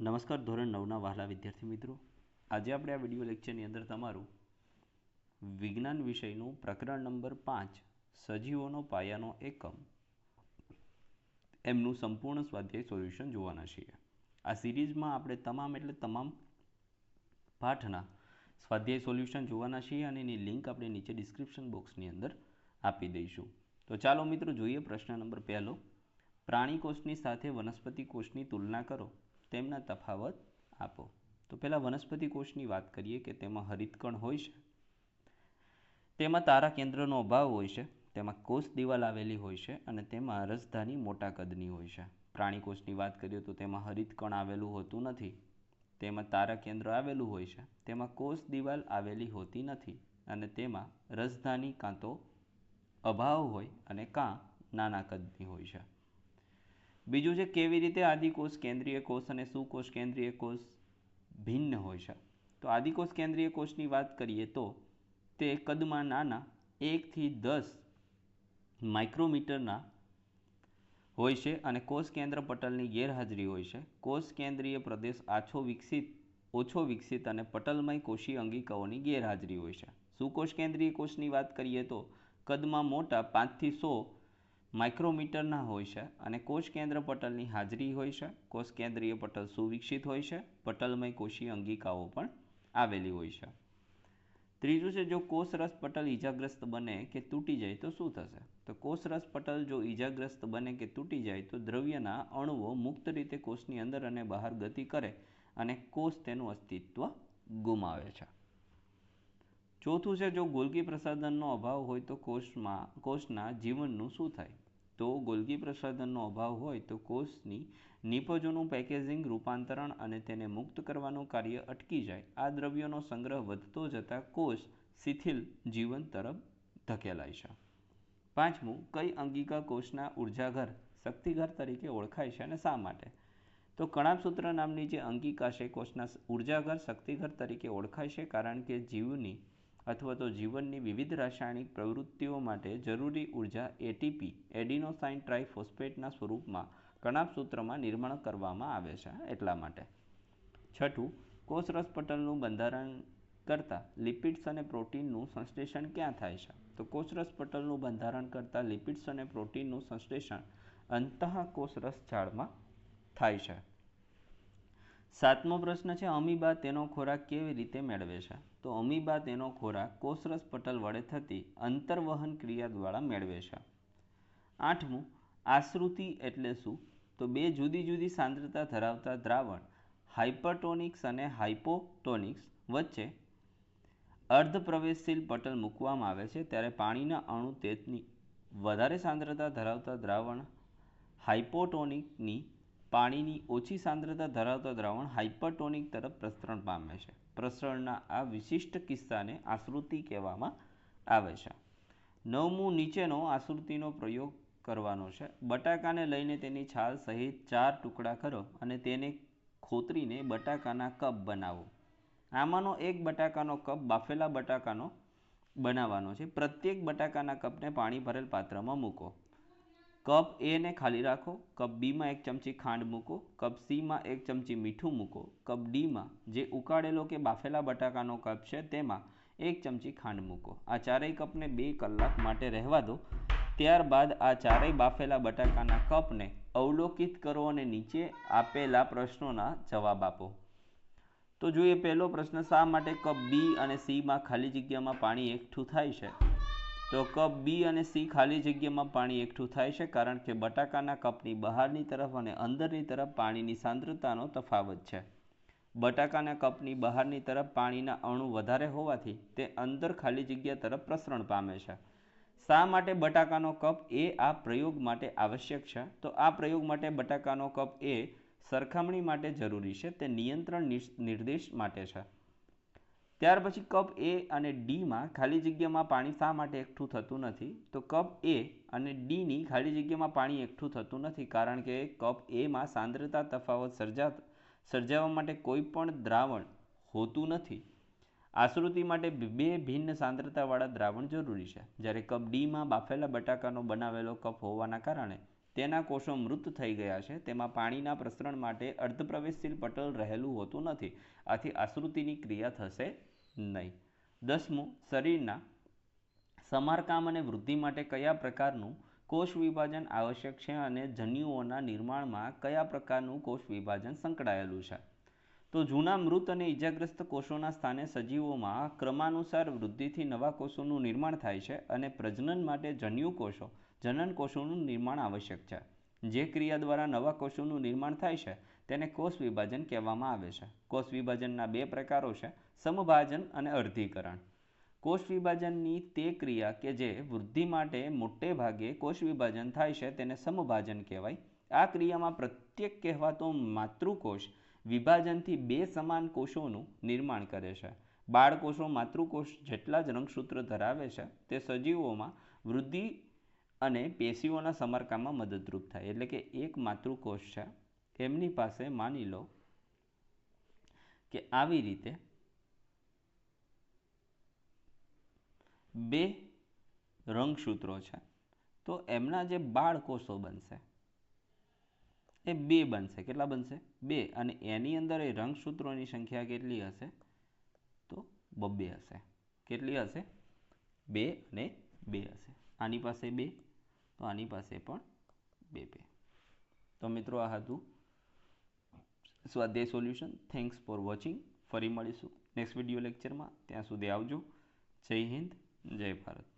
નમસ્કાર, ધોરણ નવના વહાલા વિદ્યાર્થી મિત્રો. આજે આપણે આ વીડિયો લેક્ચરની અંદર તમારું વિજ્ઞાન વિષયનું પ્રકરણ નંબર પાંચ, સજીવોનો પાયાનો એકમ. એમનું સંપૂર્ણ સ્વાધ્યાય સોલ્યુશન જોવાના છીએ. આ સિરીઝમાં આપણે તમામ એટલે તમામ પાઠના સ્વાધ્યાય સોલ્યુશન જોવાના છીએ અને એની લિંક આપણે નીચે ડિસ્ક્રિપ્શન બોક્સની અંદર આપી દઈશું. તો ચાલો મિત્રો, જોઈએ પ્રશ્ન નંબર પહેલો. પ્રાણી કોષની સાથે વનસ્પતિ કોષની તુલના કરો. તેમના તફાવત આપો. તો પહેલાં વનસ્પતિ કોષની વાત કરીએ કે તેમાં હરિતકણ હોય છે. તેમાં તારા કેન્દ્રનો અભાવ હોય છે. તેમાં કોષ દિવાલ આવેલી હોય છે અને તેમાં રસધાની મોટા કદની હોય છે. પ્રાણી કોષની વાત કરીએ તો તેમાં હરિતકણ આવેલું હોતું નથી. તેમાં તારા કેન્દ્ર આવેલું હોય છે. તેમાં કોષ દિવાલ આવેલી હોતી નથી અને તેમાં રસધાની કાં તો અભાવ હોય અને કાં નાના કદની હોય છે. બીજું છે કેવી રીતે આદિકોષ કેન્દ્રીય કોષ અને સુકોષ કેન્દ્રીય કોષ ભિન્ન હોય છે? તો આદિકોષ કેન્દ્રીય કોષની વાત કરીએ તો તે કદમાં નાના એકથી દસ માઇક્રોમીટરના હોય છે અને કોષ કેન્દ્ર પટલની ગેરહાજરી હોય છે. કોષ કેન્દ્રીય પ્રદેશ આછો વિકસિત, ઓછો વિકસિત અને પટલમય કોષીય અંગિકાઓની ગેરહાજરી હોય છે. સુકોષ કેન્દ્રીય કોષની વાત કરીએ તો કદમાં મોટા પાંચથી સો માઇક્રોમીટરના હોય છે અને કોષ કેન્દ્ર પટલની હાજરી હોય છે. કોષ કેન્દ્રીય પટલ સુવિકસિત હોય છે. પટલમય કોષીય અંગિકાઓ પણ આવેલી હોય છે. ત્રીજું છે, જો કોષરસ પટલ ઈજાગ્રસ્ત બને કે તૂટી જાય તો શું થશે? તો કોષરસ પટલ જો ઈજાગ્રસ્ત બને કે તૂટી જાય તો દ્રવ્યના અણુઓ મુક્ત રીતે કોષની અંદર અને બહાર ગતિ કરે અને કોષ તેનું અસ્તિત્વ ગુમાવે છે. ચોથું છે, જો ગોલકી પ્રસાધનનો અભાવ હોય તો કોષમાં, કોષના જીવનનું શું થાય? તો ગોલગી પ્રસાધનનો અભાવ હોય તો કોષની નિપજોનું પેકેજિંગ, રૂપાંતરણ અને તેને મુક્ત કરવાનું કાર્ય અટકી જાય. આ દ્રવ્યોનો સંગ્રહ વધતો જતાં કોષ શિથિલ જીવન તરફ ધકેલાય છે. પાંચમું, કઈ અંગિકા કોષના ઉર્જાઘર શક્તિઘર તરીકે ઓળખાય છે અને શા માટે? તો કણાપસૂત્ર નામની જે અંગિકા છે, કોષના ઉર્જાઘર શક્તિઘર તરીકે ઓળખાય છે કારણ કે જીવની અથવા તો જીવનની વિવિધ રાસાયણિક પ્રવૃત્તિઓ માટે જરૂરી ઊર્જા એટીપી એડિનોસાઇન ટ્રાઇફોસ્ફેટના સ્વરૂપમાં કણાપસૂત્રમાં નિર્માણ કરવામાં આવે છે, એટલા માટે. છઠ્ઠું કોષરસ પટલનું બંધારણ કરતાં લિપિડ્સ અને પ્રોટીનનું સંશ્લેષણ ક્યાં થાય છે? તો કોષરસ પટલનું બંધારણ કરતાં લિપિડ્સ અને પ્રોટીનનું સંશ્લેષણ અંતઃકોષરસ ઝાડમાં થાય છે. સાતમો પ્રશ્ન છે, અમીબા તેનો ખોરાક કેવી રીતે મેળવે છે? તો અમીબા તેનો ખોરાક કોષરસ પટલ વડે થતી અંતર્વહન ક્રિયા દ્વારા મેળવે છે. આઠમું, આશ્રુતિ એટલે શું? તો બે જુદી જુદી સાંદ્રતા ધરાવતા દ્રાવણ હાઇપરટોનિક્સ અને હાઇપોટોનિક્સ વચ્ચે અર્ધ પ્રવેશશીલ પટલ મૂકવામાં આવે છે, ત્યારે પાણીના અણુ તેની વધારે સાંદ્રતા ધરાવતા દ્રાવણ હાઇપોટોનિકની પાણીની ઓછી સાંદ્રતા ધરાવતા દ્રાવણ હાઇપરટોનિક તરફ પ્રસરણ પામે છે. પ્રસરણના આ વિશિષ્ટ કિસ્સાને આશ્રુતિ કહેવામાં આવે છે. નવમું નીચેનો આશ્રુતિનો પ્રયોગ કરવાનો છે. બટાકાને લઈને તેની છાલ સહિત ચાર ટુકડા કરો અને તેને ખોતરીને બટાકાના કપ બનાવો. આમાંનો એક બટાકાનો કપ બાફેલા બટાકાનો બનાવવાનો છે. પ્રત્યેક બટાકાના કપને પાણી ભરેલ પાત્રમાં મૂકો. કપ એને ખાલી રાખો, કપ બીમાં એક ચમચી ખાંડ મૂકો, કપ સીમાં એક ચમચી મીઠું મૂકો, કપ ડીમાં જે ઉકાળેલો કે બાફેલા બટાકાનો કપ છે તેમાં એક ચમચી ખાંડ મૂકો. આ ચારેય કપને બે કલાક માટે રહેવા દો. ત્યારબાદ આ ચારેય બાફેલા બટાકાના કપને અવલોકિત કરો અને નીચે આપેલા પ્રશ્નોના જવાબ આપો. તો જોઈએ પહેલો પ્રશ્ન, શા માટે કપ બી અને સીમાં ખાલી જગ્યામાં પાણી એકઠું થાય છે? તો કપ બી અને સી ખાલી જગ્યામાં પાણી એકઠું થાય છે કારણ કે બટાકાના કપની બહારની તરફ અને અંદરની તરફ પાણીની સાંદ્રતાનો તફાવત છે. બટાકાના કપની બહારની તરફ પાણીના અણુ વધારે હોવાથી તે અંદર ખાલી જગ્યા તરફ પ્રસરણ પામે છે. શા માટે બટાકાનો કપ એ આ પ્રયોગ માટે આવશ્યક છે? તો આ પ્રયોગ માટે બટાકાનો કપ એ સરખામણી માટે જરૂરી છે. તે નિયંત્રણ નિર્દેશ માટે છે. ત્યાર પછી કપ એ અને ડીમાં ખાલી જગ્યામાં પાણી શા માટે એકઠું થતું નથી? તો કપ એ અને ડીની ખાલી જગ્યામાં પાણી એકઠું થતું નથી કારણ કે કપ એમાં સાંદ્રતા તફાવત સર્જા, સર્જાવા માટે કોઈ પણ દ્રાવણ હોતું નથી. આશ્રુતિ માટે બે ભિન્ન સાંદ્રતાવાળા દ્રાવણ જરૂરી છે. જ્યારે કપ ડીમાં બાફેલા બટાકાનો બનાવેલો કપ હોવાના કારણે તેના કોષો મૃત થઈ ગયા છે. તેમાં પાણીના પ્રસરણ માટે અર્ધપ્રવેશશીલ પટલ રહેલું હોતું નથી. આથી આશ્રુતિની ક્રિયા થશે નહીં. દસમું, શરીરના સમારકામ અને વૃદ્ધિ માટે કયા પ્રકારનું કોષ વિભાજન આવશ્યક છે અને જન્યુઓના નિર્માણમાં કયા પ્રકારનું કોષ વિભાજન સંકળાયેલું છે? તો જૂના મૃત અને ઈજાગ્રસ્ત કોષોના સ્થાને સજીવોમાં ક્રમાનુસાર વૃદ્ધિથી નવા કોષોનું નિર્માણ થાય છે અને પ્રજનન માટે જન્યુ કોષો જનન કોષોનું નિર્માણ આવશ્યક છે. જે ક્રિયા દ્વારા નવા કોષોનું નિર્માણ થાય છે, તેને કોષ વિભાજન કહેવામાં આવે છે. કોષ વિભાજનના બે પ્રકારો છે, સમભાજન અને અર્ધીકરણ. કોષ વિભાજનની તે ક્રિયા કે જે વૃદ્ધિ માટે મોટે ભાગે કોષ વિભાજન થાય છે, તેને સમભાજન કહેવાય. આ ક્રિયામાં પ્રત્યેક કહેવાતો માતૃકોષ વિભાજનથી બે સમાન કોષોનું નિર્માણ કરે છે. બાળકોષો માતૃકોષ જેટલા જ રંગસૂત્ર ધરાવે છે, તે સજીવોમાં વૃદ્ધિ અને પેશીઓના સમારકામમાં મદદરૂપ થાય. એટલે કે એક માતૃકોષ છે. એમની પાસે માની લો કે આવી રીતે બે રંગસૂત્રો છે. તો એમના જે બાળકોષો બનશે, એ બે બનશે. કેટલા બનશે? બે. અને એની અંદર એ રંગસૂત્રોની સંખ્યા કેટલી હશે? તો બબ્બે હશે. કેટલી હશે? બે અને બે હશે. આની પાસે બે તો આની પાસે પણ બે બે. તો મિત્રો આ હતું સ્વાધ્યાય સોલ્યુશન. થેન્ક્સ ફોર વોચિંગ ફરી મળીશું નેક્સ્ટ વીડિયો લેક્ચરમાં. ત્યાં સુધી આવજો. જય હિન્દ, જય ભારત.